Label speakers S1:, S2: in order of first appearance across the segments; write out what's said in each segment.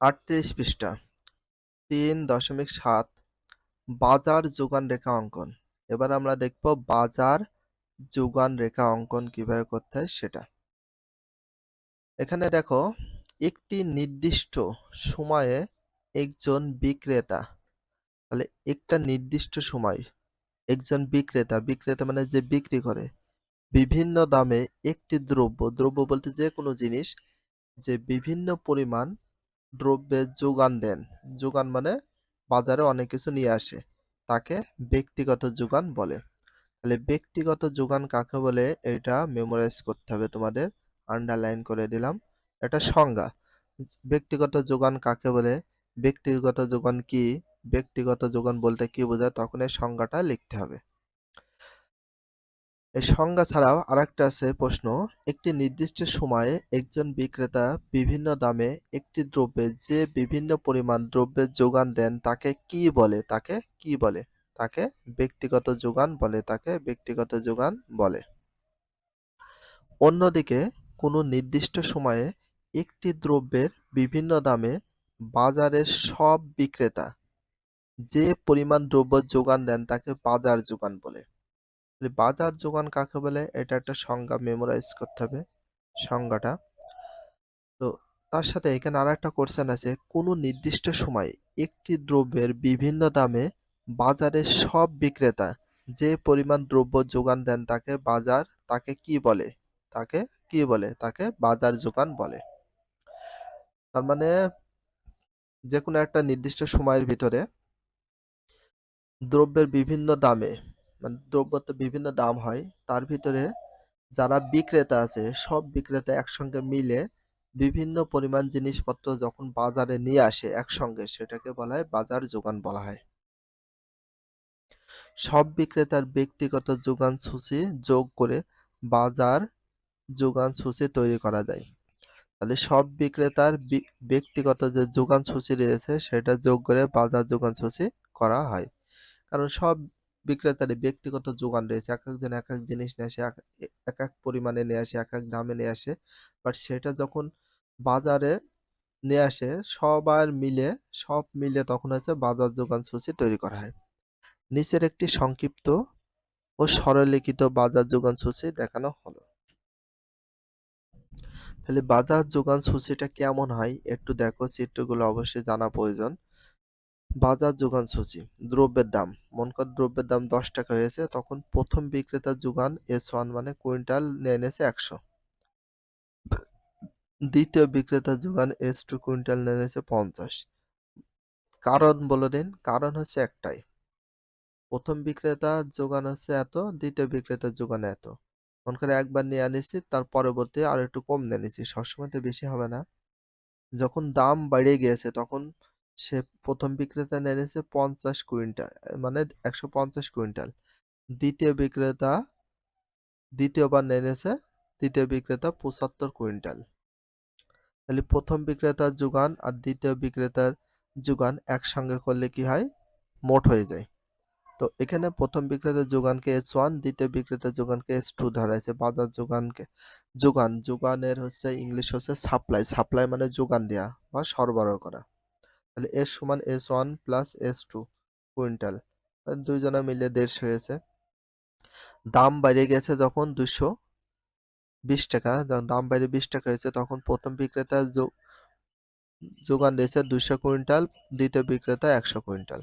S1: আটত্রিশ পৃষ্ঠা, তিন দশমিক সাত, বাজার যোগান রেখা অঙ্কন। এবার আমরা দেখব বাজার যোগান রেখা অঙ্কন কীভাবে করতে হয় সেটা। এখানে দেখো, একটি নির্দিষ্ট সময়ে একজন বিক্রেতা, তাহলে একটা নির্দিষ্ট সময় একজন বিক্রেতা বিক্রেতা মানে যে বিক্রি করে, বিভিন্ন দামে একটি দ্রব্য দ্রব্য বলতে যে কোনো জিনিস, যে বিভিন্ন পরিমাণ দ্রব্যের যোগান দেন। যোগান মানে বাজারে অনেক কিছু নিয়ে আসে, তাকে ব্যক্তিগত যোগান বলে। তাহলে ব্যক্তিগত যোগান কাকে বলে? এটা মেমোরাইজ করতে হবে, তোমাদের আন্ডারলাইন করে দিলাম। এটা সংজ্ঞা। ব্যক্তিগত যোগান কাকে বলে? ব্যক্তিগত যোগান কি? ব্যক্তিগত যোগান বলতে কি বোঝায়? তখন এই সংজ্ঞাটা লিখতে হবে। এই সংজ্ঞা ছাড়াও আরেকটা আছে প্রশ্ন। একটি নির্দিষ্ট সময়ে একজন বিক্রেতা বিভিন্ন দামে একটি দ্রব্যে যে বিভিন্ন পরিমাণ দ্রব্যের যোগান দেন, তাকে কি বলে? তাকে কি বলে? তাকে ব্যক্তিগত যোগান বলে, তাকে ব্যক্তিগত যোগান বলে। অন্যদিকে, কোনো নির্দিষ্ট সময়ে একটি দ্রব্যের বিভিন্ন দামে বাজারের সব বিক্রেতা যে পরিমাণ দ্রব্য যোগান দেন, তাকে বাজার যোগান বলে। বাজার যোগান কাকে বলে? এটা একটা সংজ্ঞা মেমোরাইজ করতে হবে, সংজ্ঞাটা। তো তার সাথে এখানে আর একটা কোশ্চেন আছে, কোনো নির্দিষ্ট সময় একটি দ্রব্যের বিভিন্ন দামে বাজারে সব বিক্রেতা যে পরিমাণ দ্রব্য যোগান দেন তাকে বাজার, তাকে কি বলে? তাকে কি বলে? তাকে বাজার যোগান বলে। তার মানে যে কোনো একটা নির্দিষ্ট সময়ের ভিতরে দ্রব্যের বিভিন্ন দামে মানে দ্রব্য তো বিভিন্ন দাম হয়, তার ভিতরে যারা বিক্রেতা আছে, সব বিক্রেতা একসঙ্গে মিলে বিভিন্ন পরিমাণ জিনিসপত্র যখন বাজারে নিয়ে আসে একসঙ্গে, সেটাকে বলা হয় বাজার যোগান বলা হয়। সব বিক্রেতার ব্যক্তিগত যোগান সূচি যোগ করে বাজার যোগান সূচি তৈরি করা যায়। তাহলে সব বিক্রেতার ব্যক্তিগত যে যোগান সূচি রয়েছে, সেটা যোগ করে বাজার যোগান সূচি করা হয়। কারণ সব বিক্রেতারই ব্যক্তিগত যোগান রয়েছে। এক একজন এক এক জিনিস নিয়ে আসে, এক এক পরিমাণে নিয়ে আসে এক এক দামে নিয়ে আসে। বাট সেটা যখন বাজারে নিয়ে আসে সবার মিলে, সব মিলে তখন হচ্ছে বাজার যোগান সূচি তৈরি করা হয়। নিচের একটি সংক্ষিপ্ত ও সরলিখিত বাজার যোগান সূচি দেখানো হলো। তাহলে বাজার যোগান সূচিটা কেমন হয় একটু দেখো, চিত্রগুলো অবশ্যই জানা প্রয়োজন। বাজার যোগান সূচি দ্রব্যের দাম। মন কর দ্রব্যের দাম দশ টাকা হয়েছে। তখন প্রথম বিক্রেতার যোগান এস ওয়ান মানে কুইন্টাল নিয়ে এনেছে একশো। দ্বিতীয় বিক্রেতার যোগান এস টু কুইন্টাল নিয়ে এনেছে পঞ্চাশ। কারণ বলে দিন কারণ হচ্ছে একটাই। প্রথম বিক্রেতার যোগান হচ্ছে এত, দ্বিতীয় বিক্রেতার যোগান এত। মন করে একবার নিয়ে আনিছি, তার পরবর্তী আর একটু কম নিয়ে নিছি। সবসময় তো বেশি হবে না। যখন দাম বেড়ে গিয়েছে, তখন সে প্রথম বিক্রেতা এনেছে পঞ্চাশ কুইন্টাল মানে একশো পঞ্চাশ কুইন্টাল। দ্বিতীয় বিক্রেতা, দ্বিতীয়বার এনেছে দ্বিতীয় বিক্রেতা পঁচাত্তর কুইন্টাল। তাহলে প্রথম বিক্রেতার যোগান আর দ্বিতীয় বিক্রেতার যোগান একসঙ্গে করলে কি হয়? মোট হয়ে যায়। তো এখানে প্রথম বিক্রেতার যোগানকে এস ওয়ান দ্বিতীয় বিক্রেতার যোগানকে এস টু ধরা হয়েছে বাজার যোগানকে, যোগান, যোগানের হচ্ছে ইংলিশ হচ্ছে সাপ্লাই সাপ্লাই মানে যোগান দেওয়া বা সরবরাহ করা। তাহলে এস সমান S one plus S two quintal. দুইজনে মিলে দেড়শো হয়েছে। দাম বাইরে গেছে যখন দুশো বিশ টাকা। যখন দাম বাইরে বিশ টাকা হয়েছে তখন প্রথম বিক্রেতা যোগান দিয়েছে দুশো কুইন্টাল, দ্বিতীয় বিক্রেতা একশো কুইন্টাল।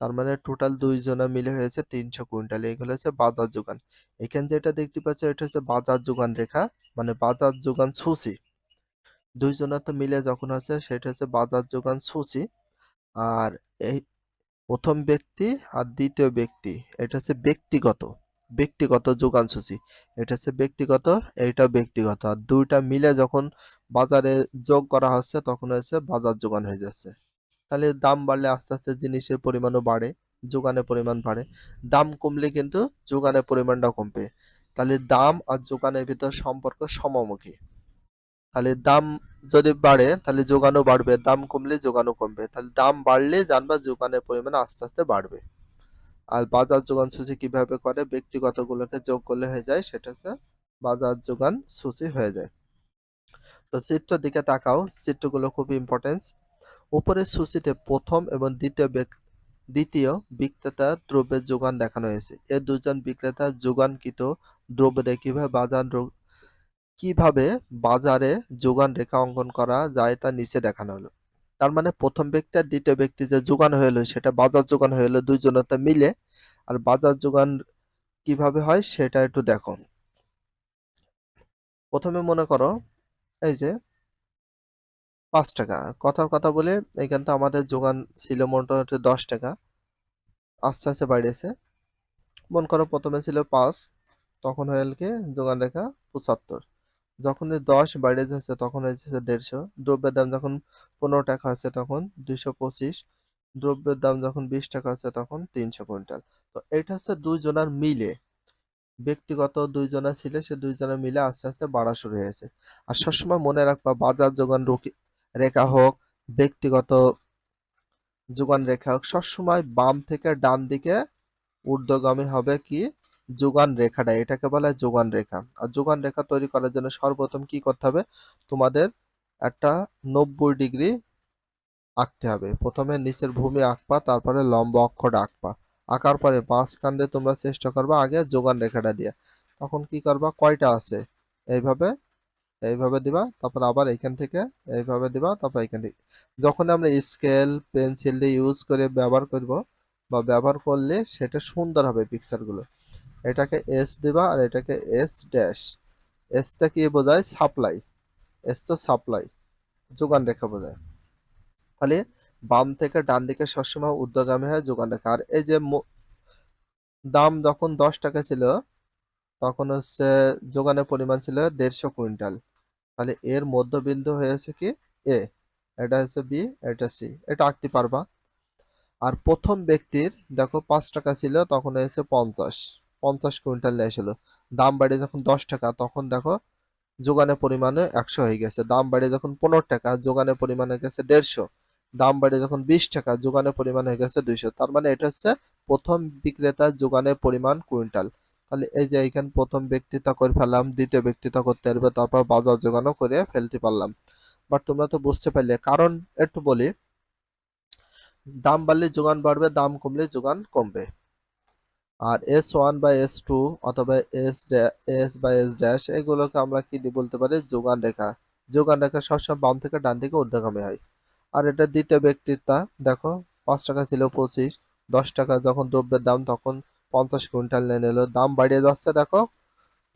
S1: তার মানে টোটাল দুইজনে মিলে হয়েছে তিনশো কুইন্টাল। এগুলো হচ্ছে বাজার যোগান। এখানে যেটা দেখতে পাচ্ছ এটা হচ্ছে বাজার যোগান রেখা মানে বাজার যোগান সূচি। দুইজনের তো মিলে যখন আছে সেটা হচ্ছে বাজার যোগান সূচি। আর এই প্রথম ব্যক্তি আর দ্বিতীয় ব্যক্তি, এটা হচ্ছে ব্যক্তিগত ব্যক্তিগত যোগান সূচি এটা হচ্ছে ব্যক্তিগত এইটা ব্যক্তিগত, আর দুইটা মিলে যখন বাজারে যোগ করা হচ্ছে তখন হচ্ছে বাজার যোগান হয়ে যাচ্ছে। তাহলে দাম বাড়লে আস্তে আস্তে জিনিসের পরিমাণও বাড়ে, যোগানের পরিমাণ বাড়ে। দাম কমলে কিন্তু যোগানের পরিমাণটা কমবে। তাহলে দাম আর যোগানের ভিতর সম্পর্ক সমমুখী। তাহলে দাম যদি বাড়ে, তাহলে যোগানও বাড়বে, দাম কমলে যোগানও কমবে। তাহলে দাম বাড়লে জানবা যোগানের পরিমাণ আস্তে আস্তে বাড়বে। আর বাজার যোগান সূচি কীভাবে করে, ব্যক্তিগত গুলোকে যোগ করলে হয়ে যায়, সেটা হচ্ছে বাজার যোগান সূচি হয়ে যায়। তো চিত্র দিকে তাকাও, চিত্রগুলো খুব ইম্পর্টেন্স উপরের সূচিতে প্রথম এবং দ্বিতীয় দ্বিতীয় বিক্রেতা দ্রব্যের যোগান দেখানো হয়েছে। এ দুজন বিক্রেতা যোগানকৃত দ্রব্যের কীভাবে বাজার কীভাবে বাজারে যোগান রেখা অঙ্কন করা যায় তা নিচে দেখানো হলো। তার মানে প্রথম ব্যক্তি আর দ্বিতীয় ব্যক্তি যে যোগান হয়ে হলো সেটা বাজার যোগান হয়ে হলো দুইজনের তো মিলে। আর বাজার যোগান কীভাবে হয়, সেটা একটু দেখো। প্রথমে মনে করো, এই যে পাঁচ টাকা। কথার কথা বলে এখান তো আমাদের যোগান ছিল মোটামুটি দশ টাকা। আস্তে আস্তে বাড়িয়েছে। মনে করো প্রথমে ছিল পাঁচ, তখন হয়ে যোগান রেখা পঁচাত্তর। যখন দশ বাইরে যাচ্ছে, তখন হয়েছে দেড়শো। দ্রব্যের দাম যখন পনেরো টাকা আছে তখন দুইশো পঁচিশ। দ্রব্যের দাম যখন বিশ টাকা আছে তখন তিনশো কুইন্টাল। তো এটা হচ্ছে দুইজনার মিলে। ব্যক্তিগত দুইজনা ছিল, সে দুইজনা মিলে আস্তে আস্তে বাড়া শুরু হয়েছে আর সবসময় মনে রাখবা, বাজার যোগান রেখা হোক, ব্যক্তিগত যোগান রেখা হোক, সবসময় বাম থেকে ডান দিকে ঊর্ধ্বগামী হবে কি? যোগান রেখাটা, এটাকে বলা হয় যোগান রেখা। আর যোগান রেখা তৈরি করার জন্য সর্বপ্রথম কি করতে হবে? তোমাদের একটা নব্বই ডিগ্রি আঁকতে হবে। প্রথমে নিচের ভূমি আঁকবা, তারপরে লম্ব অক্ষটা আঁকবা। আঁকার পরে মাঝখান দিয়ে তোমরা চেষ্টা করবা আগে যোগান রেখাটা দিয়ে। তখন কি করবা? কয়টা আছে? এইভাবে এইভাবে দিবা, তারপর আবার এখান থেকে এইভাবে দিবা, তারপর এখান থেকে। যখন আমরা স্কেল, পেন্সিল দিয়ে ইউজ করে ব্যবহার করব বা ব্যবহার করলে সেটা সুন্দর হবে পিকচারগুলো এটাকে এস দিবা আর এটাকে এস ড্যাশ এসটা কি বোঝায়? সাপ্লাই এস তো সাপ্লাই যোগান রেখা বোঝায়। ফলে বাম থেকে ডান দিকে সবসময় ঊর্ধ্বগামী হয় যোগান রেখা। আর এই যে দাম যখন দশ টাকা ছিল, তখন হচ্ছে যোগানের পরিমাণ ছিল দেড়শো কুইন্টাল। তাহলে এর মধ্যবিন্দু হয়েছে কি? এ এটা হচ্ছে বি এটা সি এটা আঁকতে পারবা। আর প্রথম ব্যক্তির, দেখো পাঁচ টাকা ছিল, তখন হয়েছে পঞ্চাশ। পঞ্চাশ কুইন্টাল নিয়ে এসেছিল দাম বাড়িয়ে যখন দশ টাকা, তখন দেখো যোগানের পরিমাণে একশো হয়ে গেছে। দাম বাড়িয়ে যখন পনেরো টাকা যোগানের পরিমাণ হয়ে গেছে দেড়শো। দাম বাড়িয়ে যখন বিশ টাকা যোগানের পরিমাণ হয়ে গেছে দুইশো। তার মানে এটা হচ্ছে প্রথম বিক্রেতার যোগানের পরিমাণ কুইন্টাল। তাহলে এই যে এখানে প্রথম ব্যক্তিতা করে ফেললাম, দ্বিতীয় ব্যক্তিতা করতে পারবে, তারপর বাজার যোগানও করে ফেলতে পারলাম। বাট তোমরা তো বুঝতে পারলে, কারণ একটু বলি, দাম বাড়লে যোগান বাড়বে, দাম কমলে যোগান কমবে। আর এস ওয়ান বা এস টু অথবা এস এস বা এস ড্যাশ এগুলোকে আমরা কি বলতে পারি? যোগান রেখা। যোগান রেখা সবসময় বাম থেকে ডান দিকে ঊর্ধ্বগামী হয়। আর এটা দ্বিতীয় ব্যক্তিতা দেখো, পাঁচ টাকা ছিল পঁচিশ, দশ টাকা যখন দ্রব্যের দাম তখন পঞ্চাশ কুইন্টাল নিয়ে নিল। দাম বাড়িয়ে যাচ্ছে, দেখো,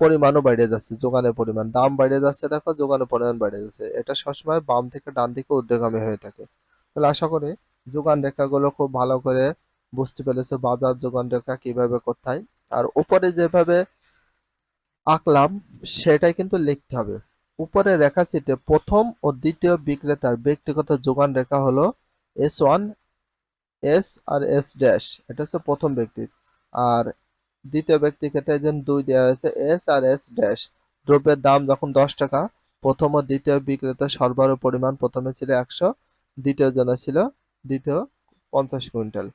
S1: পরিমাণও বাড়িয়ে যাচ্ছে, যোগানের পরিমাণ। দাম বাড়িয়ে যাচ্ছে, দেখো, যোগানের পরিমাণ বাড়িয়ে যাচ্ছে। এটা সবসময় বাম থেকে ডান দিকে ঊর্ধ্বগামী হয়ে থাকে। তাহলে আশা করি যোগান রেখাগুলো খুব ভালো করে বুঝতে পেরেছ বাজার যোগান রেখা কীভাবে কোথায়। আর উপরে যেভাবে আঁকলাম, সেটাই কিন্তু লিখতে হবে। উপরে রেখা চিত্রে প্রথম ও দ্বিতীয় বিক্রেতার ব্যক্তিগত যোগান রেখা হলো এস ওয়ান, এস আর এস ড্যাশ। এটা হচ্ছে প্রথম ব্যক্তি। আর দ্বিতীয় ব্যক্তির ক্ষেত্রে যেন দুই দেওয়া হয়েছে এস আর এস ড্যাশ। দ্রব্যের দাম যখন দশ টাকা, প্রথম ও দ্বিতীয় বিক্রেতা সরবরাহ পরিমাণ প্রথমে ছিল একশো, দ্বিতীয় জনে ছিল দ্বিতীয় পঞ্চাশ কুইন্টাল।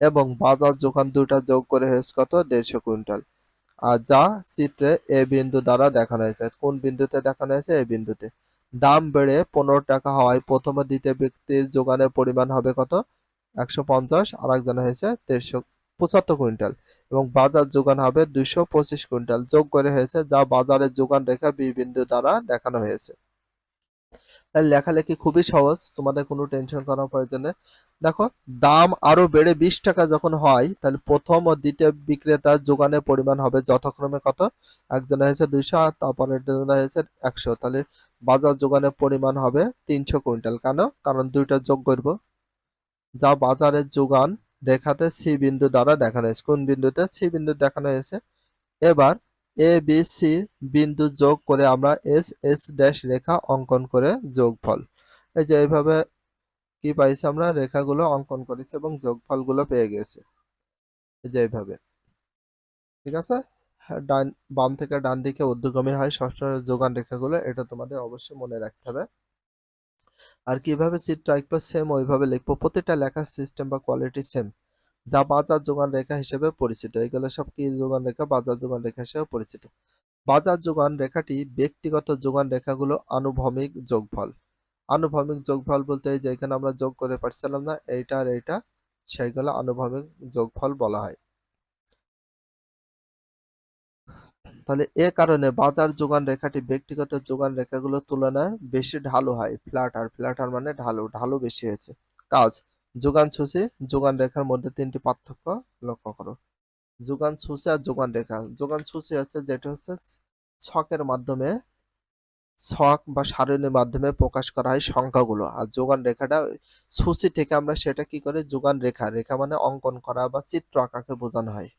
S1: এবং বাজার যোগান দুটা যোগ করে হয়েছে কত? দেড়শো কুইন্টাল। আর যা চিত্রে এ বিন্দু দ্বারা দেখানো হয়েছে। কোন বিন্দুতে দেখানো হয়েছে? এই বিন্দুতে। দাম বেড়ে পনেরো টাকা হওয়ায় প্রথমে দ্বিতীয় ব্যক্তির যোগানের পরিমাণ হবে কত? একশো পঞ্চাশ আর একজন হয়েছে দেড়শো পঁচাত্তর কুইন্টাল। এবং বাজার যোগান হবে দুইশো পঁচিশ কুইন্টাল। যোগ করে হয়েছে যা বাজারের যোগান রেখা বি বিন্দু দ্বারা দেখানো হয়েছে। তাই লেখালেখি খুবই সহজ, তোমাদের কোনো টেনশন করার প্রয়োজন নেই। দেখো, দাম আরও বেড়ে বিশ টাকা যখন হয়, তাহলে প্রথম ও দ্বিতীয় বিক্রেতার যোগানের পরিমাণ হবে যথাক্রমে কত? একজন হয়েছে দুইশো, আর তারপরের জন হয়েছে একশো। তাহলে বাজার যোগানের পরিমাণ হবে তিনশো কুইন্টাল। কেন? কারণ দুইটা যোগ করব। যা বাজারের যোগান রেখাতে সি বিন্দু দ্বারা দেখানো হয়েছে। কোন বিন্দুতে? সি বিন্দু দেখানো হয়েছে। এবার এ বি সি বিন্দু যোগ করে আমরা এস এস ড্যাশ রেখা অঙ্কন করে যোগফল। এই যে এইভাবে কি পাইছি আমরা? রেখাগুলো অঙ্কন করেছি এবং যোগফলগুলো পেয়ে গেছি। এই যে এইভাবে। ঠিক আছে? হ্যাঁ, ডান বাম থেকে ডান দিকে ঊর্ধ্বগামী হয় সবসময় যোগান রেখাগুলো এটা তোমাদের অবশ্যই মনে রাখতে হবে। আর কীভাবে চিত্র আঁকবো সেম ওইভাবে লিখব? প্রতিটা লেখার সিস্টেম বা কোয়ালিটি সেম যা বাজার যোগান রেখা হিসেবে পরিচিত। এগুলো সব কি যোগান রেখা? বাজার যোগান রেখা হিসেবে পরিচিত। বাজার যোগান রেখাটি ব্যক্তিগত যোগান রেখাগুলো আনুভূমিক যোগফল। আনুভূমিক যোগফল বলতে যে এখানে আমরা যোগ করে পারছিলাম না, এইটা আর এইটা সেইগুলো আনুভূমিক যোগফল বলা হয়। তাহলে এ কারণে বাজার যোগান রেখাটি ব্যক্তিগত যোগান রেখাগুলোর তুলনায় বেশি ঢালু হয়, ফ্ল্যাটার। ফ্ল্যাটার মানে ঢালু ঢালু বেশি হয়েছে। কাজ যোগান সূচি, যোগান রেখার মধ্যে তিনটি পার্থক্য লক্ষ্য করো। যোগান সূচি আর যোগান রেখা। যোগান সূচি হচ্ছে যেটা হচ্ছে ছকের মাধ্যমে, ছক বা সারণীর মাধ্যমে প্রকাশ করা হয় সংখ্যাগুলো। আর যোগান রেখাটা, সূচি থেকে আমরা সেটা কি করে? যোগান রেখা। রেখা মানে অঙ্কন করা বা চিত্র আঁকাকে বোঝানো হয়।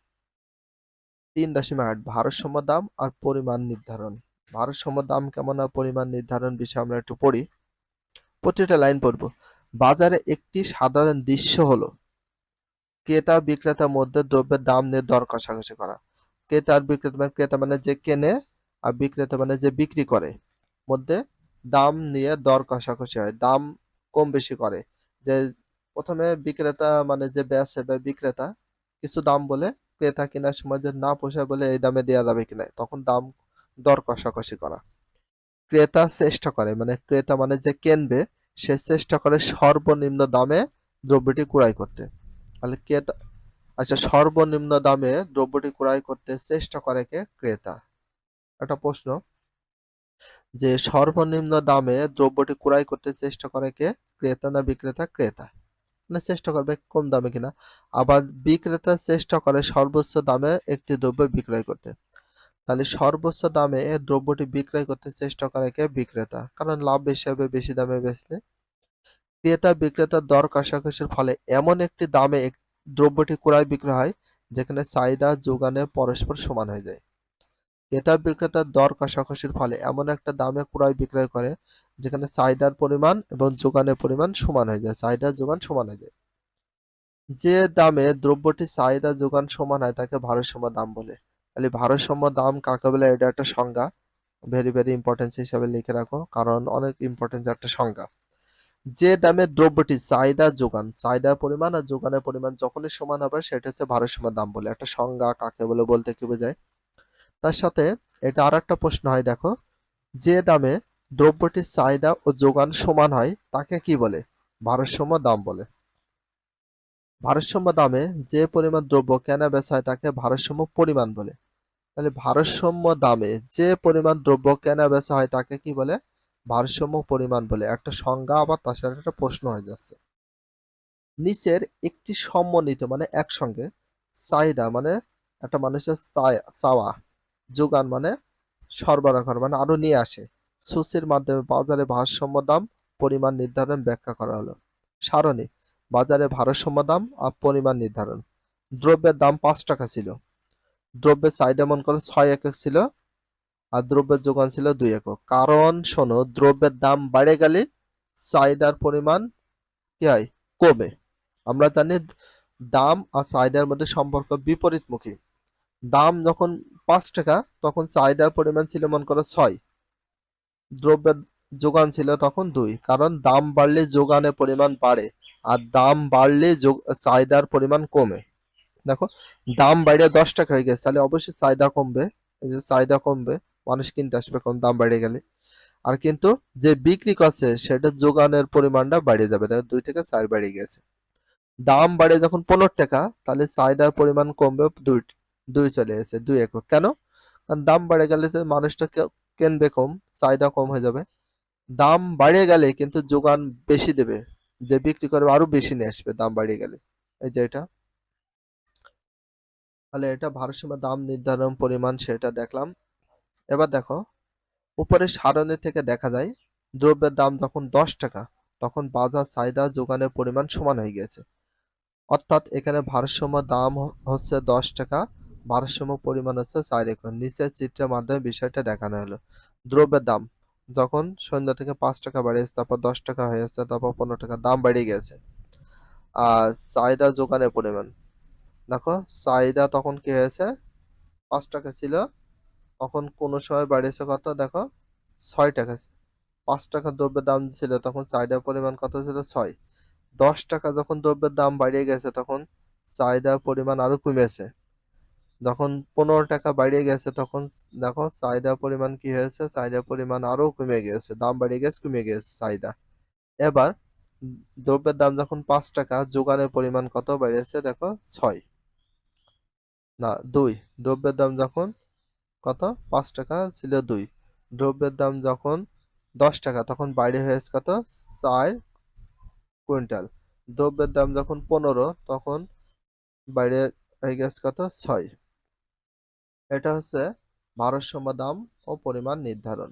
S1: তিন দশমিক আট, ভারসাম্য দাম আর পরিমাণ নির্ধারণ। ভারসাম্য দাম কেমন আর পরিমাণ নির্ধারণ বিষয়ে আমরা একটু পড়ি। প্রতিটা লাইন পড়ব। বাজারে একটি সাধারণ দৃশ্য হলো। ক্রেতা বিক্রেতার মধ্যে দ্রব্যের দাম নিয়ে দর কষাকষি করা। ক্রেতা আর বিক্রেতা মানে ক্রেতা মানে যে কেনে আর বিক্রেতা মানে যে বিক্রি করে। মধ্যে দাম নিয়ে দর কষাকষি হয়, দাম কম বেশি করে। যে প্রথমে বিক্রেতা মানে যে বেচে বা বিক্রেতা কিছু দাম বলে ক্রেতা কেনার সময় যে না পোষায় বলে এই দামে দেওয়া যাবে কিনা, তখন দাম দর কষাকষি করা। ক্রেতা চেষ্টা করে মানে ক্রেতা মানে যে কেনবে সে চেষ্টা করে সর্বনিম্ন দামে দ্রব্যটি ক্রয় করতে। তাহলে ক্রেতা আচ্ছা সর্বনিম্ন দামে দ্রব্যটি ক্রয় করতে চেষ্টা করে কে? ক্রেতা। একটা প্রশ্ন, যে সর্বনিম্ন দামে দ্রব্যটি ক্রয় করতে চেষ্টা করে কে? ক্রেতা না বিক্রেতা? ক্রেতা। মানে চেষ্টা করবে কম দামে কিনা। আবার বিক্রেতা চেষ্টা করে সর্বোচ্চ দামে একটি দ্রব্য বিক্রয় করতে। তাহলে সর্বোচ্চ দামে দ্রব্যটি বিক্রয় করতে চেষ্টা করে কে বিক্রেতা? কারণ লাভ বেশি হবে বেশি দামে বেচলে ক্রেতা, বিক্রেতার দর কষাকষির ফলে এমন একটি দামে দ্রব্যটি ক্রয় বিক্রয় হয়, যেখানে চাহিদা, যোগানে পরস্পর সমান হয়ে যায়। ক্রেতা, বিক্রেতার দর কষাকষির ফলে এমন একটা দামে ক্রয় বিক্রয় করে, যেখানে চাহিদার পরিমাণ এবং যোগানের পরিমাণ সমান হয়ে যায়, চাহিদা, যোগান সমান হয়ে যায়। যে দামে দ্রব্যটি চাহিদা, যোগান সমান হয়, তাকে ভারসাম্য দাম বলে। তাহলে ভারসাম্য দাম কাকে বলে, এটা একটা সংজ্ঞা। ভেরি ভেরি ইম্পর্টেন্স হিসাবে লিখে রাখো, কারণ অনেক ইম্পর্টেন্স একটা সংজ্ঞা। যে দামে দ্রব্যটি চাহিদা যোগান, চাহিদার পরিমাণ আর যোগানের পরিমাণ যখনই সমান হবে, সেটা হচ্ছে ভারসাম্য দাম বলে। একটা সংজ্ঞা কাকে বলে বলতে কি বোঝায়? তার সাথে এটা আর একটা প্রশ্ন হয়, দেখো। যে দামে দ্রব্যটির চাহিদা ও যোগান সমান হয়, তাকে কি বলে? ভারসাম্য দাম বলে। ভারসাম্য দামে যে পরিমাণ দ্রব্য কেনা বেচা হয়, তাকে ভারসাম্য পরিমাণ বলে। তাহলে ভারসাম্য দামে যে পরিমাণ দ্রব্য কেনা বেচা হয় তাকে কি বলে? ভারসাম্য পরিমাণ বলে। একটা সংজ্ঞা আবার তার সাথে একটা প্রশ্ন হয়ে যাচ্ছে। নিচের একটি সমন্বিত মানে একসঙ্গে চাহিদা মানে একটা মানুষের চাওয়া, যোগান মানে সরবরাহ করা মানে আরও নিয়ে আসে। সূচির মাধ্যমে বাজারে ভারসাম্য দাম, পরিমাণ নির্ধারণ ব্যাখ্যা করা হলো। সারণী, বাজারে ভারসাম্য দাম আর পরিমাণ নির্ধারণ। দ্রব্যের দাম পাঁচ টাকা ছিল। দ্রব্যের চাহিদা মন করে ছয় একক ছিল আর দ্রব্যের যোগান ছিল দুই একক। কারণ শোনো, দ্রব্যের দাম বেড়ে গেলে চাহিদার পরিমাণ কি হয়? কমে। আমরা জানি দাম আর চাহিদার মধ্যে সম্পর্ক বিপরীতমুখী। দাম যখন পাঁচ টাকা, তখন চাহিদার পরিমাণ ছিল মন করো ছয়। দ্রব্যের যোগান ছিল তখন দুই। কারণ দাম বাড়লে যোগানের পরিমাণ বাড়ে আর দাম বাড়লে চাহিদার পরিমাণ কমে। দেখো, দাম বাইরে দশ টাকা হয়ে গেছে, তাহলে অবশ্যই চাহিদা কমবে, এই যে চাহিদা কমবে, মানুষ কিনতে আসবে কম দাম বেড়ে গেলে। আর কিন্তু যে বিক্রি করছে সেটা যোগানের পরিমাণটা বাড়িয়ে যাবে, দেখো দুই থেকে চার বেড়ে গেছে। দাম বাড়ে যখন পনেরো টাকা, তাহলে চাহিদার পরিমাণ কমবে দুই দুই চলে এসেছে, দুই একক। কেন? কারণ দাম বেড়ে গেলে মানুষটা কিনবে কম, চাহিদা কম হয়ে যাবে। দাম বাড়িয়ে গেলে কিন্তু যোগান বেশি দেবে, যে বিক্রি করবে আরও বেশি নিয়ে আসবে, দাম বাড়িয়ে গেলে। এই যে এটা। তাহলে এটা ভারসাম্য দাম নির্ধারণ পরিমাণ সেটা দেখলাম। এবার দেখো, উপরে সারণী থেকে দেখা যায়, দ্রব্যের দাম যখন দশ টাকা, তখন বাজার চাহিদা যোগানের পরিমাণ সমান হয়ে গেছে। অর্থাৎ এখানে ভারসাম্য দাম হচ্ছে দশ টাকা, ভারসাম্য পরিমাণ হচ্ছে চার একর নিচের চিত্রের মাধ্যমে বিষয়টা দেখানো হলো। দ্রব্যের দাম, যখন সন্ধ্যা থেকে পাঁচ টাকা বাড়িয়েছে তারপর দশ টাকা হয়েছে তারপর পনেরো টাকা দাম বেড়ে গেছে। আর চাহিদা যোগানের পরিমাণ দেখো চাহিদা তখন কি হয়েছে? পাঁচ টাকা ছিল। তখন কোনো সময় বাড়িয়েছে কত? দেখো, ছয় টাকা পাঁচ টাকা দ্রব্যের দাম ছিল, তখন চাহিদার পরিমাণ কত ছিল? ছয়। দশ টাকা যখন দ্রব্যের দাম বাড়িয়ে গেছে, তখন চাহিদার পরিমাণ আরও কমেছে। যখন পনেরো টাকা বাড়িয়ে গেছে, তখন দেখো চাহিদার পরিমাণ কি হয়েছে? চাহিদার পরিমাণ আরও কমে গেছে, দাম বাড়িয়ে গেছে, কমে গেছে চাহিদা এবার, দ্রব্যের দাম যখন পাঁচ টাকা, যোগানের পরিমাণ কত বেড়েছে দেখো, ছয়। না, দুই। দ্রব্যের দাম যখন কত? পাঁচ টাকা ছিল দুই। দ্রব্যের দাম যখন দশ টাকা, তখন বাইরে হয়েছে কত? চার কুইন্টাল। দ্রব্যের দাম যখন পনেরো, তখন বাইরে হয়ে গেছে কত? ছয়। এটা হচ্ছে ভারসাম্য দাম ও পরিমাণ নির্ধারণ।